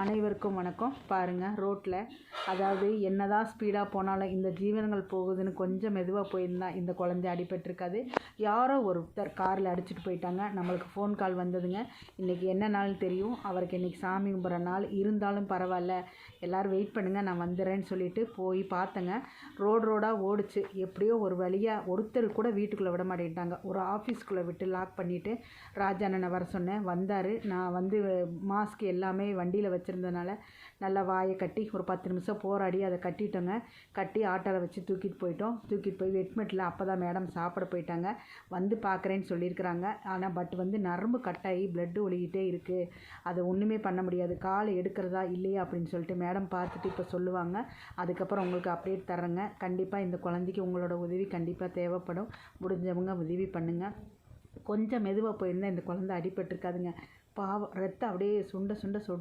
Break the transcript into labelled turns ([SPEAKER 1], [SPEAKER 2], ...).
[SPEAKER 1] அனைவருக்கும் வணக்கம். பாருங்கள் ரோட்டில் அதாவது என்னதான் ஸ்பீடாக போனாலும் இந்த ஜீவனங்கள் போகுதுன்னு கொஞ்சம் மெதுவாக போயிருந்தா இந்த குழந்தை அடிபட்டிருக்காது. யாரோ ஒருத்தர் காரில் அடிச்சிட்டு போயிட்டாங்க. நம்மளுக்கு ஃபோன் கால் வந்ததுங்க. இன்றைக்கி என்ன நாள் தெரியும். அவருக்கு இன்றைக்கி சாமி கும்பிட்ற நாள். இருந்தாலும் பரவாயில்ல. எல்லோரும் வெயிட் பண்ணுங்கள் நான் வந்துடுறேன்னு சொல்லிட்டு போய் பார்த்தேங்க. ரோடு ரோடாக ஓடுச்சு. எப்படியோ ஒரு வழியாக ஒருத்தர் கூட வீட்டுக்குள்ளே விட மாட்டேங்கிட்டாங்க ஒரு ஆஃபீஸ்க்குள்ளே விட்டு லாக் பண்ணிவிட்டு ராஜா அண்ணனை வர சொன்னேன். வந்தார். நான் வந்து மாஸ்க் எல்லாமே வண்டியில் வச்சு வச்சுருந்ததுனால நல்லா வாயை கட்டி ஒரு பத்து நிமிஷம் போராடி அதை கட்டிட்டோங்க. கட்டி ஆட்டோவில் வச்சு தூக்கிட்டு போயிட்டோம். தூக்கிட்டு போய் வெட்மெட்டில் அப்போ தான் மேடம் சாப்பிட போயிட்டாங்க. வந்து பார்க்குறேன்னு சொல்லியிருக்கிறாங்க. ஆனால் பட் வந்து நரம்பு கட்டாகி பிளட்டு ஒழுகிட்டே இருக்குது அதை ஒன்றுமே பண்ண முடியாது. கால் எடுக்கிறதா இல்லையா அப்படின்னு சொல்லிட்டு மேடம் பார்த்துட்டு இப்போ சொல்லுவாங்க. அதுக்கப்புறம் உங்களுக்கு அப்டேட் தர்றேங்க. கண்டிப்பாக இந்த குழந்தைக்கு உங்களோட உதவி கண்டிப்பாக தேவைப்படும். முடிஞ்சவங்க உதவி பண்ணுங்கள் கொஞ்சம் மெதுவாக போயிருந்தால் இந்த குழந்தை அடிபட்டிருக்காதுங்க. பாவம் ரத்தம் அப்படியே சுண்ட சுண்ட சொட்